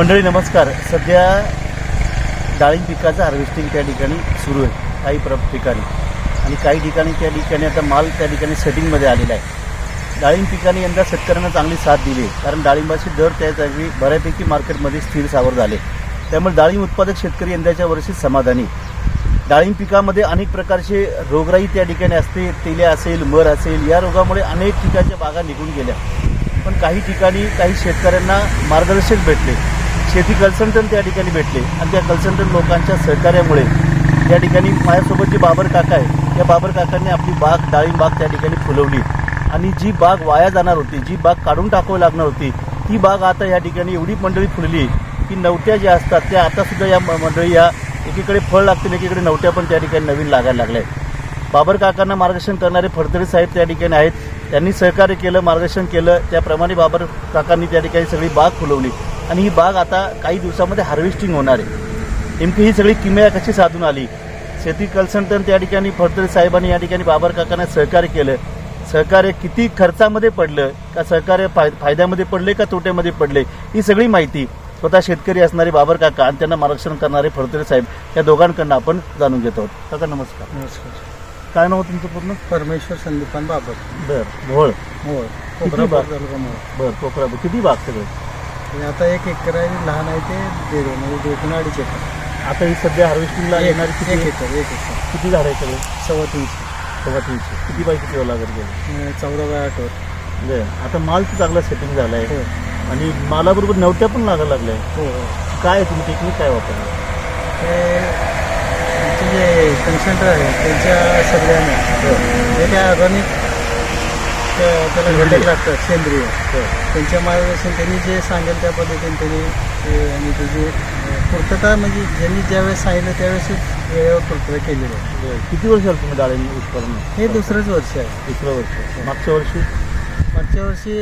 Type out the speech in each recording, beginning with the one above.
मंडळी नमस्कार. सध्या डाळिंब पिकाचं हार्वेस्टिंग त्या ठिकाणी सुरू आहे. काही प्र ठिकाणी. आणि काही ठिकाणी त्या ठिकाणी आता माल त्या ठिकाणी सेटिंगमध्ये आलेला आहे. डाळिंब पिकाने यंदा शेतकऱ्यांना चांगली साथ दिली आहे. कारण डाळिंबाचे दर त्या जागी बऱ्यापैकी मार्केटमध्ये स्थिर सावर झाले त्यामुळे डाळिंब उत्पादक शेतकरी यंदाच्या वर्षी समाधानी डाळिंब पिकामध्ये अनेक प्रकारचे रोगराई त्या ठिकाणी असते. तेल्या असेल मर असेल या रोगामुळे अनेक ठिकाणच्या बागा निघून गेल्या. पण काही ठिकाणी काही शेतकऱ्यांना मार्गदर्शक भेटले. शेती कन्सल्टंट त्या ठिकाणी भेटले आणि त्या कन्सल्टंट लोकांच्या सहकार्यामुळे त्या ठिकाणी माझ्यासोबत जे बाबर काका आहे त्या बाबर काकांनी आपली बाग डाळिंब बाग त्या ठिकाणी फुलवली. आणि जी बाग वाया जाणार होती जी बाग काढून टाकावी लागणार होती ती बाग आता या ठिकाणी एवढी मंडळी फुलली की नवट्या ज्या असतात त्या आता सुद्धा या म- मंडळी या एकीकडे फळ लागतील एकीकडे नवट्या पण त्या ठिकाणी नवीन लागायला लागल्या आहेत. बाबर काकांना मार्गदर्शन करणारे फडतरे साहेब त्या ठिकाणी आहेत. त्यांनी सहकार्य केलं मार्गदर्शन केलं. त्याप्रमाणे बाबर काकांनी त्या ठिकाणी सगळी बाग फुलवली. आणि ही बाग आता काही दिवसामध्ये हार्वेस्टिंग होणार आहे. नेमकी ही सगळी किमया कशी साधून आली? शेती कन्सल्टंट त्या ठिकाणी फडतरे साहेबांनी या ठिकाणी बाबर काकांना सहकार्य केलं. सहकार्य किती खर्चामध्ये पडलं? का सहकार्य फाय फायद्यामध्ये पडले का तोट्यामध्ये पडले? ही सगळी माहिती स्वतः शेतकरी असणारे बाबर काका आणि त्यांना मार्गदर्शन करणारे फडतरे साहेब या दोघांकडनं आपण जाणून घेत आहोत. काका नमस्कार. नमस्कार. काय नाव तुमचं पूर्ण? परमेश्वर संदीपान बाबर. बर भोळ किती खोबरा बाग? बर कोकरा किती बाग सगळे? हे आता एक एकर आहे लहान आहे ते दीड म्हणजे दोन अडीच एकर. आता ही सध्या हार्वेस्टिंगला येणारी किती? एक एकर एक एकर. किती झाड आहे सगळे? सव्वा तीनशे सव्वा तीनशे किती बाय किती लागत गेले? अं, चौदा बाय आठ वर. बर. आता माल तर चांगला सेटिंग झाला आहे हो. आणि मालाबरोबर नवट्या पण लागायला लागल्या. हो हो. काय आहे तुम्ही टेक्निक काय वापरलं? हे आमचे जे कन्सल्टर आहे त्यांच्या सगळ्याने. जे काय ऑर्गॅनिक त्याला घटक लागतात. सेंद्रिय त्यांच्या मार्गदर्शन त्यांनी जे सांगेल त्या पद्धतीने त्यांनी ते आणि त्याची पूर्तता म्हणजे ज्यांनी ज्यावेळेस सांगितलं त्यावेळेस वेळेवर पूर्तता केलेली आहे. किती वर्ष झालं तुम्ही डाळिंब उत्पादन? हे दुसरंच वर्ष आहे. दुसरं वर्ष. मागच्या वर्षी? मागच्या वर्षी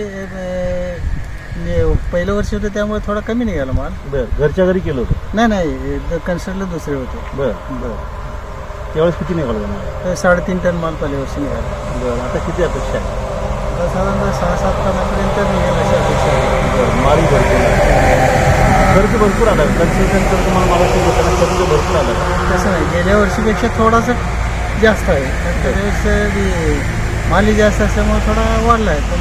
पहिलं वर्ष होतं त्यामुळे थोडा कमी निघाला माल. बर. घरच्या घरी केलं होतं? नाही नाही कन्सल्टला दुसरे होते. बर बर. त्यावेळेस किती निघालं साडेतीन टन माल पहिल्या वर्षी निघाला. बरं. आता किती अपेक्षा आहे? साधारणतः सहा सात टनापर्यंत निघेल अशी अपेक्षा आहे माल भरपूर. खर्च भरपूर आला कन्सेशन तर तुम्हाला मला खर्च भरपूर आला तसं नाही. गेल्या वर्षीपेक्षा थोडासा जास्त आहे. बी माली जास्त असल्यामुळे थोडा वाढला आहे. पण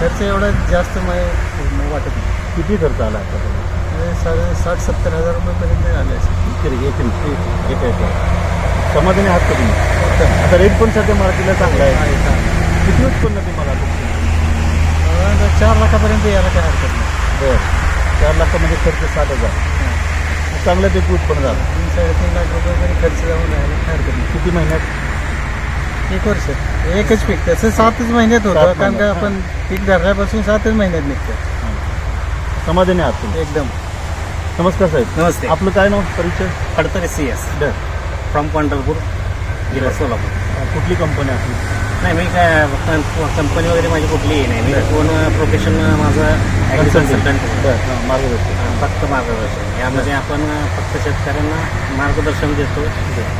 खर्च एवढा जास्त मला वाटत नाही. किती खर्च आला आता साडे साठ सत्तर हजार रुपयेपर्यंत आले असेल. एकरी एक एकर समाधानी आहात का तुम्ही? आता रेट पण सध्या मार्केटला चांगला आहे? किती उत्पन्न तुम्हाला अपेक्षित साधारणतः चार लाखापर्यंत यायला काय हरकत नाही. बरं. चार लाखामध्ये खर्च सात हजार. चांगल्यापैकी उत्पन्न झालं. तीन साडेतीन लाख रुपये जरी खर्च जाऊन राहिला काय हरकत नाही. किती महिन्यात? एक वर्ष. एकच पीक. तसं सातच महिन्यात होतं सात कारण का महिन्यात, आपण पीक धरल्यापासून सातच महिन्यात निघतं. समाधानी आहात तुम्ही? एकदम. नमस्कार साहेब. नमस्ते. आपलं काय नाव? परिचय? Khadtare C S. बर. फ्रॉम पंढरपूर जिल्हा सोलापूर. कुठली कंपनी आपली? नाही मी काय कंपनी वगैरे माझी कुठलीही नाही. मी कोण प्रोफेशन माझं कन्सल्टंट हां, मार्गदर्शक. फक्त मार्गदर्शन यामध्ये आपण फक्त शेतकऱ्यांना मार्गदर्शन देतो.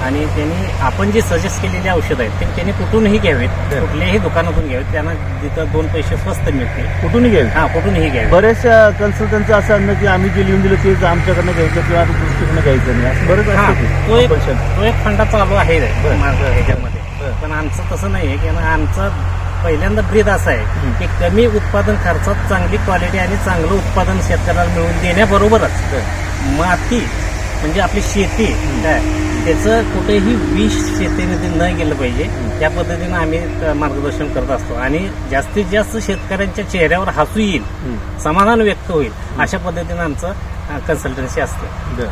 आणि त्यांनी आपण जे सजेस्ट केलेली औषधं आहेत ते त्यांनी कुठूनही घ्यावेत. कुठल्याही दुकानातून घ्यावेत. त्यांना जिथं दोन पैसे स्वस्त मिळतील. कुठूनही घ्यावी हा कुठूनही घ्यावे बऱ्याचशा कन्सल्टंटचं असं आणणं की आम्ही जे लिहून दिलं तेच आमच्याकडनं घ्यायचं किंवा दुसरीकडनं घ्यायचं नाही. असं बरंच हा असतं ते. तो एक. तो फंडा चालू आहे. माझं ह्याच्यामध्ये. पण आमचं तसं नाही आहे की आमचं पहिल्यांदा ब्रीद असं आहे. की कमी उत्पादन खर्चात चांगली क्वालिटी आणि चांगलं उत्पादन शेतकऱ्याला मिळवून देण्याबरोबरच बरं. माती म्हणजे आपली शेती काय त्याचं कुठेही विष शेतीमध्ये न गेलं पाहिजे त्या पद्धतीनं आम्ही मार्गदर्शन करत असतो आणि जास्तीत जास्त शेतकऱ्यांच्या चेहऱ्यावर हसू येईल. समाधान व्यक्त होईल अशा पद्धतीनं आमचं कन्सल्टन्सी असतं.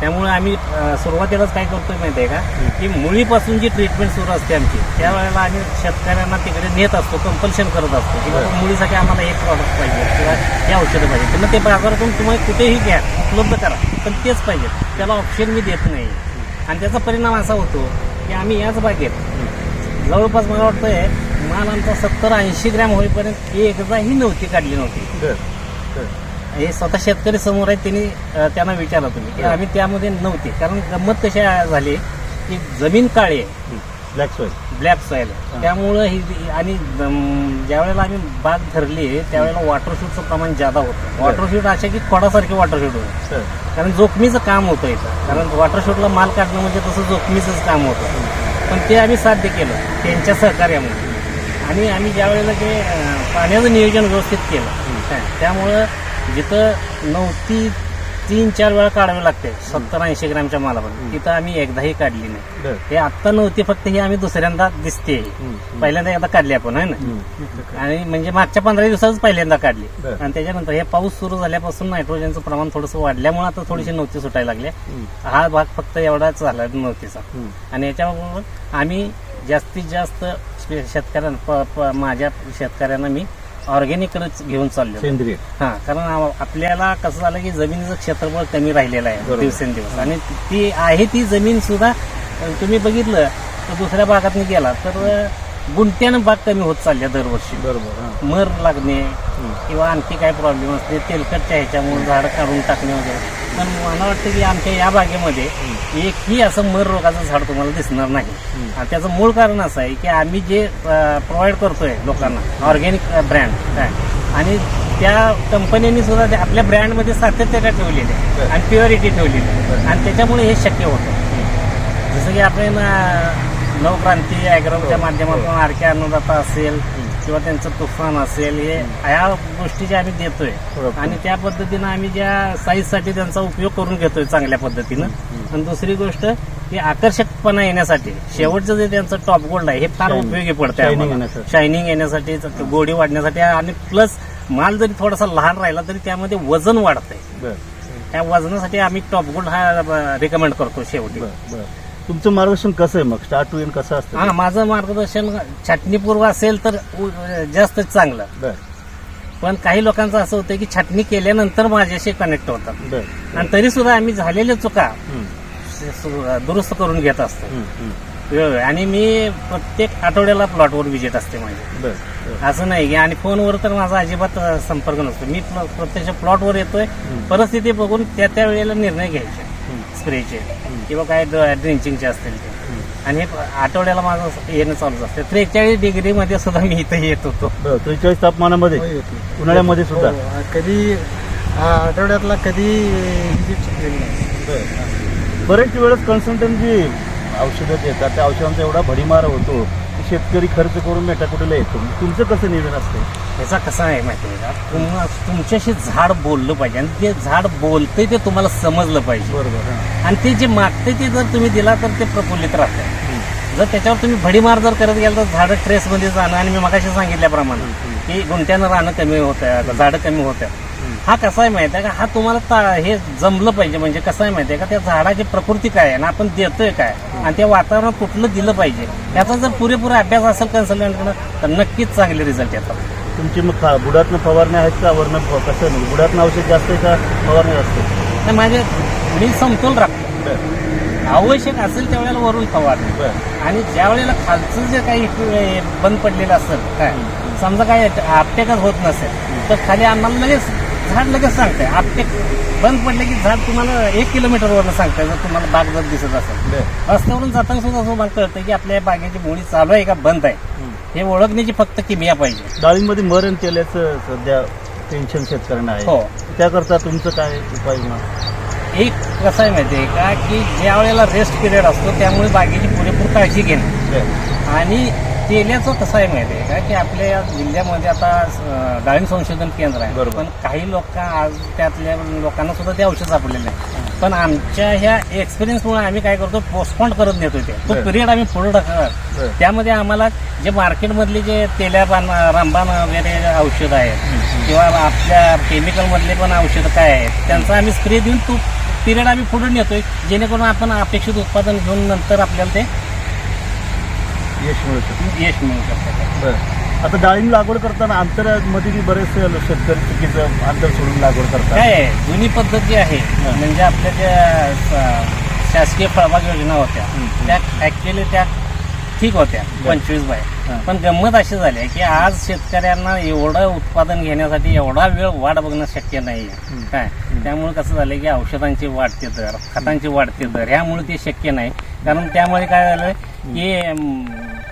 त्यामुळे आम्ही सुरुवातीलाच काय करतोय माहिती आहे का? की मुळीपासून जी ट्रीटमेंट सुरू असते आमची त्यावेळेला आम्ही शेतकऱ्यांना तिकडे नेत असतो कंपल्शन करत असतो की बाबा. मुळीसाठी आम्हाला एक प्रॉडक्ट पाहिजे किंवा हे औषधं पाहिजे. त्यांना ते बाजारातून तुम्हाला कुठेही घ्या उपलब्ध करा पण तेच पाहिजे. त्याला ऑप्शन मी देत नाही. आणि त्याचा परिणाम असा होतो की आम्ही याच बागेत जवळपास मला वाटतंय माल आमचा सत्तर ऐंशी ग्रॅम होईपर्यंत एकदाही नव्हती काढली नव्हती. हे स्वतः शेतकरी समोर आहेत त्यांनी त्यांना विचारलं तुम्ही की बरं. आम्ही त्यामध्ये नव्हते. कारण गंमत कशी झाली की जमीन काळी आहे. ब्लॅक सॉईल ब्लॅक सॉईल हा. त्यामुळं ही आणि ज्यावेळेला आम्ही बाग धरली त्यावेळेला वॉटरशूटचं प्रमाण जादा होतं. वॉटरशूट असे की खोडासारखे वॉटरशूट होतं. कारण जोखमीचं काम होतं इथं. कारण वॉटरशूटला माल काढणं म्हणजे तसं जोखमीचंच काम होतं. पण ते आम्ही साध्य केलं त्यांच्या सहकार्यामुळे. आणि आम्ही ज्या वेळेला ते पाण्याचं नियोजन व्यवस्थित केलं. त्यामुळं जिथं नव्हती तीन चार वेळा काढावे लागते. सत्तर ऐंशी ग्रॅमच्या मालापर्यंत तिथं आम्ही एकदाही काढली नाही. हे आत्ता नव्हती फक्त ही आम्ही दुसऱ्यांदा दिसते. पहिल्यांदा एकदा काढली आपण आहे ना. आणि म्हणजे मागच्या पंधरा दिवसाच पहिल्यांदा काढली. आणि त्याच्यानंतर हे पाऊस सुरू झाल्यापासून नायट्रोजनचं प्रमाण थोडंसं वाढल्यामुळे आता थोडीशी नव्हती सुटायला हम्म. हा भाग फक्त एवढाच झाला नव्हतीचा. आणि याच्याबरोबर आम्ही जास्तीत जास्त शेतकऱ्यांना माझ्या शेतकऱ्यांना मी ऑर्गॅनिकच घेऊन चाललो. सेंद्रिय. हा कारण आपल्याला कसं झालं की जमिनीचं क्षेत्रफळ कमी राहिलेलं आहे बरोबर. दिवसेंदिवस. आणि ती आहे ती जमीन सुद्धा अ, तुम्ही बघितलं तर दुसऱ्या भागात गेला तर अ, गुंट्यानं बाग कमी होत चालल्या दरवर्षी. बरोबर हा. मर लागणे. किंवा आणखी काय प्रॉब्लेम असते तेलकटच्या ह्याच्यामुळे झाड काढून टाकणे वगैरे. पण मला वाटतं की आमच्या या बागेमध्ये एकही असं मर रोगाचं झाड तुम्हाला दिसणार नाही. आणि त्याचं मूळ कारण असं आहे की आम्ही जे प्रोव्हाइड करतोय लोकांना ऑर्गॅनिक ब्रँड आणि त्या कंपन्यांनी सुद्धा आपल्या ब्रँडमध्ये सातत्यता ठेवलेली आहे. आणि प्युरिटी ठेवलेली आहे. आणि त्याच्यामुळे हे शक्य होतं. जसं की आपण नवक्रांती ॲग्रोच्या माध्यमातून आर के अन्नदाता असेल किंवा त्यांचं तुफान असेल हे ह्या गोष्टी ज्या आम्ही देतोय. आणि त्या पद्धतीनं आम्ही ज्या साईजसाठी त्यांचा उपयोग करून घेतोय चांगल्या पद्धतीनं. आणि दुसरी गोष्ट की आकर्षकपणा येण्यासाठी शेवटचं जे त्यांचं टॉप गोल्ड आहे हे फार. उपयोगी पडतं. शायनिंग येण्यासाठी. गोडी वाढण्यासाठी आणि प्लस माल जरी थोडासा लहान राहिला तरी त्यामध्ये वजन वाढतंय. त्या वजनासाठी आम्ही टॉप गोल्ड हा रिकमेंड करतो शेवटी. तुमचं मार्गदर्शन कसं आहे मग? स्टार्ट टू एंड कसं असतं? हा माझं मार्गदर्शन छाटणीपूर्व असेल तर उ- जास्त चांगलं. बर. पण काही लोकांचं असं होतं की छाटणी केल्यानंतर माझ्याशी कनेक्ट होतात. बर. आणि तरी सुद्धा आम्ही झालेल्या चुका हम्म, सु- दुरुस्त करून घेत असतो. हम्म, हम्म. वेळोवेळी. आणि मी प्रत्येक आठवड्याला प्लॉटवर विजिट असते माझी. बर बर. असं नाही की आणि फोनवर तर माझा अजिबात अ, संपर्क नसतो. मी प्र- प्रत्यक्ष प्लॉटवर येतोय. परिस्थिती बघून त्या त्या वेळेला निर्णय घ्यायचे. स्प्रेचे किंवा काय ड्रिंचिंगचे असतील ते. आणि हे आठवड्याला माझं येणं चालूच असते. त्रेचाळीस डिग्री मध्ये सुद्धा मी इथं येत होतो. त्रेचाळीस तापमानामध्ये? हो. उन्हाळ्यामध्ये सुद्धा? हो, कधी हा, आठवड्यातला कधी केली नाही. बरेच वेळेस कन्सल्टंट जी औषधं देतात त्या औषधांचा एवढा भडीमार होतो. शेतकरी खर्च करून मेटाकुटीला येतो? तुमचं कसं नियोजन असतं ह्याचा कसा आहे माहिती आहे का? तुम्हा- तुमच्याशी झाड बोललं पाहिजे. आणि ते झाड बोलतंय ते तुम्हाला समजलं पाहिजे. बरोबर हां. आणि ते जे मागते ते जर तुम्ही दिला तर ते प्रफुल्लित राहतं. जर त्याच्यावर तुम्ही भडीमार जर करत गेला तर झाडं ट्रेसमध्ये जाणं आणि मी मगाशी सांगितल्याप्रमाणे की गुंट्यानं राहणं कमी होतं झाडं कमी होतं. हा कसा आहे माहिती आहे का? हा तुम्हाला हे जमलं पाहिजे. म्हणजे कसं आहे माहिती आहे का? त्या झाडाची प्रकृती काय आहे? आणि आपण देतोय काय? आणि त्या वातावरण कुठलं दिलं पाहिजे? याचा जर पुरेपूर अभ्यास असेल कन्सल्टंटकडे तर नक्कीच चांगले रिझल्ट येतात. तुमची मग बुडातनं फवारण्या आहेत का? वरनं फ- कसं म्हणजे बुडातनं औषध जास्त आहे का? फवारण्या जास्त आहे? आणि माझे मी समतोल राखतो. आवश्यक असेल त्यावेळेला वरून फवारणी. आणि ज्या वेळेला खालचं जे काही बंद पडलेलं असेल काय? समजा काय आपटेकच होत नसेल तर खाली आम्हाला लगेच झाड लगेच सांगते आपटेक बंद पडले की झाड तुम्हाला एक किलोमीटरवरनं सांगते जर तुम्हाला बाग जर दिसत असेल. रस्त्यावरून जाताना सुद्धा असं मला कळतं की आपल्या बागेची मुळी चालू आहे का बंद आहे? हे ओळखण्याची फक्त किमिया पाहिजे. डाळींमध्ये मरण केल्याचं सध्या टेन्शन शेतकऱ्यांना हो. आहे त्याकरता तुमचं काय उपाययोजना एक कसं आहे माहिती आहे का की ज्या वेळेला रेस्ट पिरियड असतो त्यामुळे बागेची पुरेपूर काळजी घेणं. आणि तेल्याचं कसं आहे माहिती आहे का? की आपल्या या जिल्ह्यामध्ये आता डाळिंब संशोधन केंद्र आहे. बरोबर. पण काही लोक आज त्यातल्या लोकांना सुद्धा ते औषध सापडलेलं आहे पण आमच्या ह्या एक्सपिरियन्समुळे आम्ही काय करतो पोस्टपोन करत नेतो ते. तो. पिरियड आम्ही पुढे. ढकलत त्यामध्ये आम्हाला जे मार्केटमधले जे तेल्याबान रामबाण वगैरे औषध आहेत किंवा आपल्या केमिकलमधले पण औषधं काय आहेत त्यांचा आम्ही स्प्रे देऊन तो पिरियड आम्ही पुढे नेतोय. जेणेकरून आपण अपेक्षित उत्पादन घेऊन नंतर आपल्याला ते यश मिळू शकतं. यश मिळू शकतं. बर. आता डाळिंब लागवड करताना अंतरामध्ये बरेचसे शेतकरी चुकीचं अंतर सोडून लागवड करतात. काय जुनी पद्धत जी आहे म्हणजे आपल्या ज्या स- शासकीय फळबाग योजना होत्या हम्म. त्या ऍक्च्युअली त्या ठीक होत्या बरं. पंचवीस बाय. हा. पण गंमत अशी झाली आहे की आज शेतकऱ्यांना एवढं उत्पादन घेण्यासाठी एवढा वेळ वाट बघणं शक्य नाही हम्म. काय? त्यामुळे कसं झालं की औषधांचे वाढते दर खतांचे वाढते दर ह्यामुळे ते शक्य नाही. कारण त्यामुळे काय झालं हे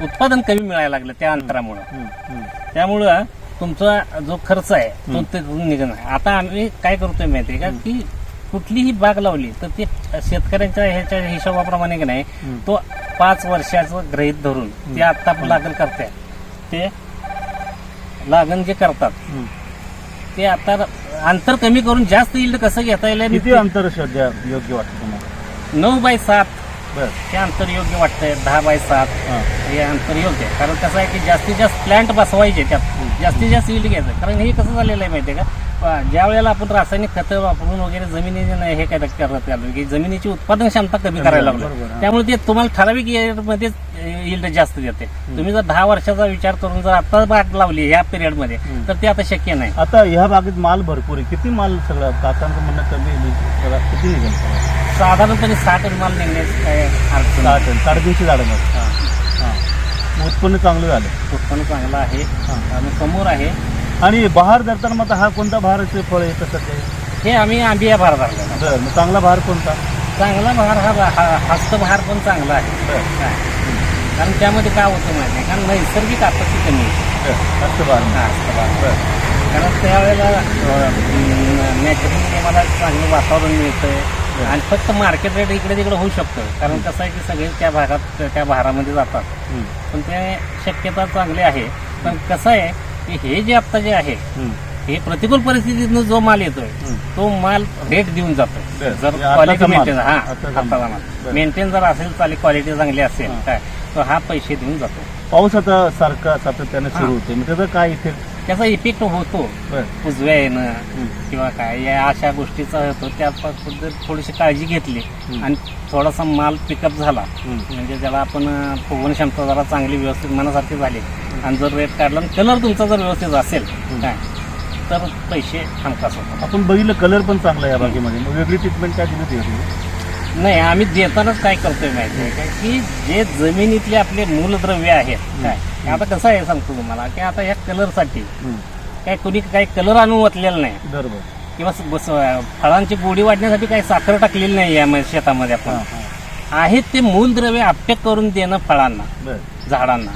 उत्पादन कमी मिळायला लागलं त्या अंतरामुळं. त्यामुळं तुमचा जो खर्च आहे तो तिथून निघणार आता आम्ही काय करतोय माहितीये का? की कुठलीही बाग लावली तर ते शेतकऱ्यांच्या ह्याच्या हिशोबाप्रमाणे की नाही. तो पाच वर्षाचं गृहित धरून ते आता लागण करते ते लागण जे करतात. ते आता अंतर कमी करून जास्त येईल कसं घेता येईल? किती अंतर योग्य वाटतं तुम्हाला? नऊ बाय सात. हे अंतर योग्य वाटतंय दहा बाय सात. हा. अंतर योग्य आहे. कारण कसं आहे की जास्तीत जास्त प्लांट बसवायचे त्यात. जास्तीत जास्त yield घ्यायचं. कारण हे कसं झालेलं आहे माहितीये का? प- ज्या वेळेला आपण रासायनिक खतं वापरून वगैरे जमिनीने नाही हे काय करत आलो की जमिनीची उत्पादन क्षमता कमी करायला लागलो. त्यामुळे ते तुम्हाला ठराविकमध्ये yield जास्त देते. तुम्ही जर दहा वर्षाचा विचार करून जर आता बाग लावली ह्या पिरियडमध्ये तर ते आता शक्य नाही. आता ह्या बागेत माल भरपूर आहे. किती माल सगळं? काकांचं म्हणणं कमी आहे, किती निघेल? साधारणपणे साठ माल निघण्याची काय अडचण सहा नाही. टन साडेतीनशे झाडं मग हा. हां. उत्पन्न चांगलं झालं. उत्पन्न चांगलं आहे. आणि समोर आहे. आणि बहार धरताना मग आता हा कोणता बहाराचे फळ आहे कसं ते? हे आम्ही आंबिया भार धरलेला बरं मग चांगला बहार कोणता? चांगला भार हा हा- हस्तभार पण चांगला आहे. बरं. काय? कारण त्यामध्ये काय होतं माहिती आहे कारण नैसर्गिक आपत्ती कमी आहे. बरं जास्त बहार. हा, हस्तभार बरं. कारण त्यावेळेला नॅचरली मला चांगलं वातावरण मिळतंय. आणि फक्त मार्केट रेट इकडे तिकडे होऊ शकतं कारण कसं आहे की सगळे त्या भागात त्या भारामध्ये जातात पण ते शक्यता चांगली आहे पण कसं आहे की हे जे आत्ता जे आहे. हे प्रतिकूल परिस्थितीतनं जो माल येतोय. तो माल रेट देऊन जातोय बरं. जर म्हणजे क्वालिटी माल. मेंटेन हा माल. मेंटेन जर असेल चालेल क्वालिटी चांगली असेल. काय तर हा पैसे देऊन जातो पाऊस आता सारखा सातत्याने सुरू. होते मग त्याचा काय इफेक्ट त्याचा इफेक्ट होतो. उजव्या येणं. किंवा काय या अशा गोष्टीचा होतो. जर थोडीशी काळजी घेतली. आणि थोडासा माल पिकअप झाला. म्हणजे ज्याला आपण फुगवण क्षमता जरा चांगली व्यवस्थित मनासारखी झाली. आणि जर रेट काढला आणि कलर तुमचा जर व्यवस्थित असेल काय तर पैसे हमखास होतात. आपण बघितलं कलर पण चांगला आहे या बागेमध्ये. मग वेगळी ट्रीटमेंट काय दिली होती? नाही आम्ही देतानाच काय करतोय माहिती आहे का? की जे जमिनीतले आपले मूलद्रव्य आहेत काय आता कसं आहे सांगतो तुम्हाला की आता या कलरसाठी काय कोणी काही कलर आणून ओतलेला नाही. बरोबर. किंवा फळांची गोडी वाढण्यासाठी काही साखर टाकलेली नाही या शेतामध्ये आपण. आहेत ते मूलद्रव्य आपटेक करून देणं फळांना झाडांना.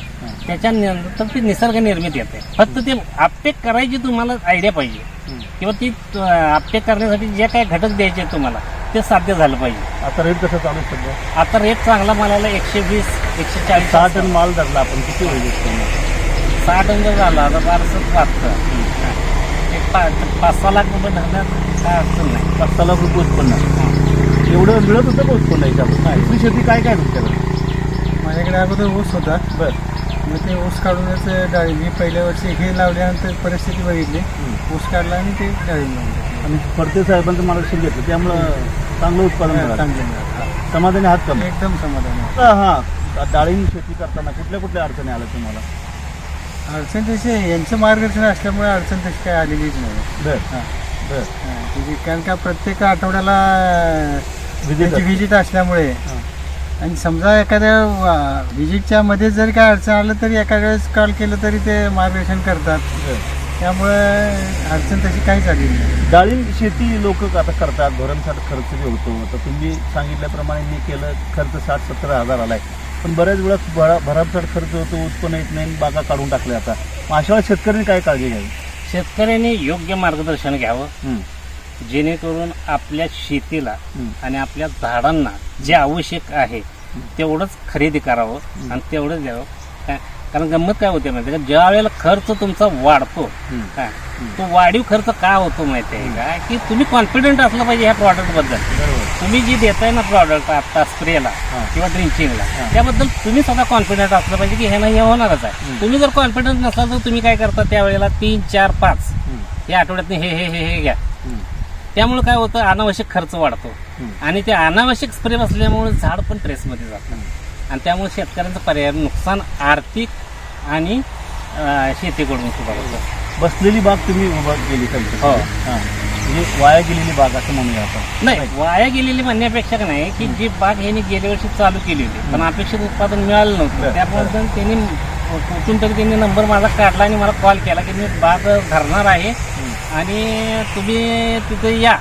त्याच्यानंतर ती निसर्ग निर्मित येते. फक्त ते आपटेक करायची तुम्हाला आयडिया पाहिजे. किंवा ती आपटेक करण्यासाठी जे काही घटक द्यायचे तुम्हाला ते साध्य झालं पाहिजे. आता रेट कसं चालू आहे सध्या? आता रेट चांगला मालाला एकशे वीस एकशे चाळीस सहा टन माल धरला आपण किती होईल उत्पन्न? सहा टन जर झाला तर बारसच वाटतं. एक पा- पाच सहा लाख रुपये धरण्यात काय अडचण नाही. पाच सहा लाख रुपये उत्पन्न. एवढं मिळत होतं का उत्पन्न याच्यावर दुसरी शेती काय काय तुमच्याकडे माझ्याकडे अगोदर ऊस होता. बरं. मग ते ऊस काढूनच डाळिंब मी पहिल्या वर्षी हे लावल्यानंतर परिस्थिती बघितली. ऊस काढला आणि ते डाळिंब लावून टाकली. आणि फडते साहेबांचं मार्गदर्शन घेतलं त्यामुळं चांगलं उत्पादन मिळालं चांगले मिळाले. समाधानी हात कमी एकदम समाधान आहे. हा डाळिंब शेती करताना कुठल्या कुठल्या अडचणी आल्या तुम्हाला अडचण तशी आहे, यांचं मार्गदर्शन असल्यामुळे अडचण तशी काय आलेलीच नाही बर हा. बर हा, म्हणजे कारण का प्रत्येक आठवड्याला Visit त्यांची असते. व्हिजिट असल्यामुळे हा. आणि समजा एखाद्या व्हिजिटच्या मध्ये जरी काय अडचण आलं तरी एका वेळेस कॉल केलं तरी ते मार्गदर्शन करतात बर. त्यामुळे अडचण तशी काहीच आलेली नाही. डाळिंब शेती लोक आता करतात भरमसाठ खर्च बी होतो. आता तुम्ही सांगितल्याप्रमाणे मी केलं खर्च साठ सत्तर हजार आलाय. पण बऱ्याच वेळा भरा भरमसाठ खर्च होतो उत्पन्न येत नाही आणि बागा काढून टाकल्या आता. मग अशा वेळेस शेतकऱ्यांनी काय काळजी घ्यावी? शेतकऱ्यांनी योग्य मार्गदर्शन घ्यावं. जेणेकरून आपल्या शेतीला. आणि आपल्या झाडांना जे आवश्यक आहे तेवढंच खरेदी करावं आणि तेवढंच द्यावं. काय कारण गंमत काय होते माहिती का? ज्या वेळेला खर्च तुमचा वाढतो तो वाढीव खर्च का होतो माहिती आहे का? की तुम्ही कॉन्फिडंट असलं पाहिजे ह्या प्रॉडक्टबद्दल. तुम्ही जी देताय ना प्रॉडक्ट आता स्प्रेला हा. किंवा ड्रिंचिंगला हा. त्याबद्दल तुम्ही स्वतः कॉन्फिडंट असलं पाहिजे की ह्यानं हे होणारच आहे. तुम्ही जर कॉन्फिडंट नसाल तर तुम्ही काय करता त्यावेळेला तीन चार पाच या आठवड्यात हे हे हे हे घ्या. त्यामुळे काय होतं? अनावश्यक खर्च वाढतो. आणि ते अनावश्यक स्प्रे बसल्यामुळे झाड पण ट्रेसमध्ये जातं. आणि त्यामुळे शेतकऱ्यांचं पर्याय नुकसान आर्थिक आणि शेतीकडून सुद्धा होतं. बसलेली बाग तुम्ही उभा केली पाहिजे हो. हा. म्हणजे वाया गेलेली बाग असं म्हणूया आपण. नाही वाया गेलेली म्हणण्यापेक्षा का नाही की जी बाग ह्यांनी गेल्या वर्षी चालू केली होती पण अपेक्षित उत्पादन मिळालं बरं, नव्हतं त्यामुळे त्यांनी कुठून तरी त्यांनी नंबर माझा काढला आणि मला कॉल केला की मी बाग धरणार आहे आणि तुम्ही तिथे या.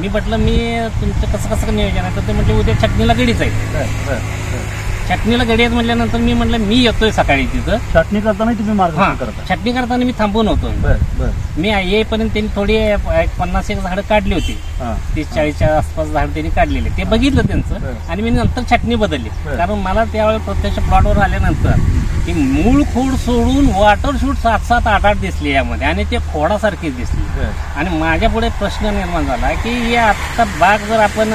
मी म्हटलं मी तुमचं कसं कसं नियोजन आहे? तर ते म्हटले उद्या छटणीला गडीच आहे. छटणीला गडी आहेत म्हटल्यानंतर मी म्हटलं मी येतोय सकाळी तिथं. छाटणी करताना तुम्ही मार्गदर्शन करता. छटणी करताना मी थांबून होतो. मी येईपर्यंत त्यांनी थोडी एक पन्नास एक झाडं काढली होती. हा. तीस चाळीसच्या आसपास झाड त्यांनी काढलेले. ते बघितलं त्यांचं बरं. आणि मी नंतर छटणी बदलली. बरं. कारण मला त्यावेळेस प्रत्यक्ष प्लॉटवर आल्यानंतर ती मूळ खोड सोडून वॉटर शूट सात सात आठ आठ दिसली यामध्ये आणि ते खोडासारखीच दिसली. आणि माझ्या पुढे प्रश्न निर्माण झाला की हे आता बाग जर आपण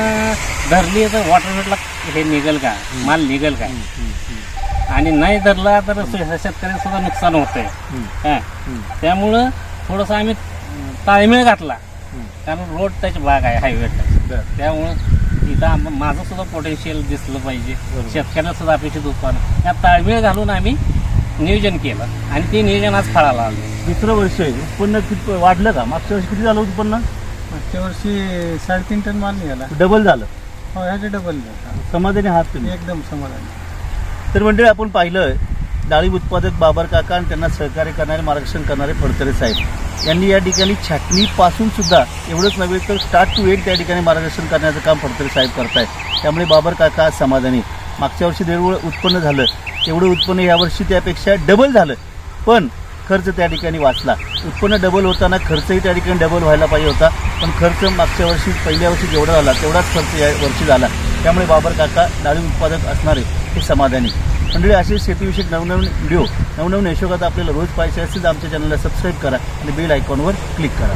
धरली तर वॉटर शूटला हे निघेल का? माल निघेल का? आणि नाही धरला तर शेतकऱ्यांचं सुद्धा नुकसान होतंय. हा. त्यामुळं थोडंसं आम्ही ताळमेळ घातला. कारण रोड टच भाग आहे हायवे त्यामुळं इथं आम- माझं सुद्धा पोटेन्शियल दिसलं पाहिजे. बरोबर. शेतकऱ्याला सुद्धा अपेक्षित उत्पादन. या ताळमेळ घालून आम्ही नियोजन केलं. आणि ते नियोजन आज फळाला आलं. दुसरं वर्ष आहे. उत्पन्न किती वाढलं का? मागच्या वर्षी किती झालं उत्पन्न? मागच्या वर्षी साडेतीन टन माल निघाला. डबल झालं. हो ह्याचे डबल समाधानी आहात तुम्ही? एकदम समाधान. तर मंडळी आपण पाहिलं डाळिंब उत्पादक बाबर काका आणि त्यांना सहकार्य करणारे मार्गदर्शन करणारे फडतरे साहेब. यांनी या ठिकाणी छाटणीपासून सुद्धा एवढंच नव्हे तर स्टार्ट टू एट त्या ठिकाणी मार्गदर्शन करण्याचं काम फडतरे साहेब करतायत. त्यामुळे बाबर काका आज समाधानी मागच्या वर्षी जेवढं उत्पन्न झालं. तेवढं उत्पन्न यावर्षी त्यापेक्षा डबल झालं. पण खर्च त्या ठिकाणी वाचला. उत्पन्न डबल होताना खर्चही त्या ठिकाणी डबल व्हायला पाहिजे होता. पण खर्च मागच्या वर्षी पहिल्या वर्षी जेवढा झाला तेवढाच खर्च या वर्षी झाला. त्यामुळे बाबर काका डाळिंब उत्पादक असणारे हे समाधानी मंडळी असे शेतीविषयक नवनवीन व्हिडिओ नवनवीन यशोगात आपल्याला रोज पाहिजे असतील तर आमच्या चॅनलला सबस्क्राईब करा आणि बेल आयकॉनवर क्लिक करा.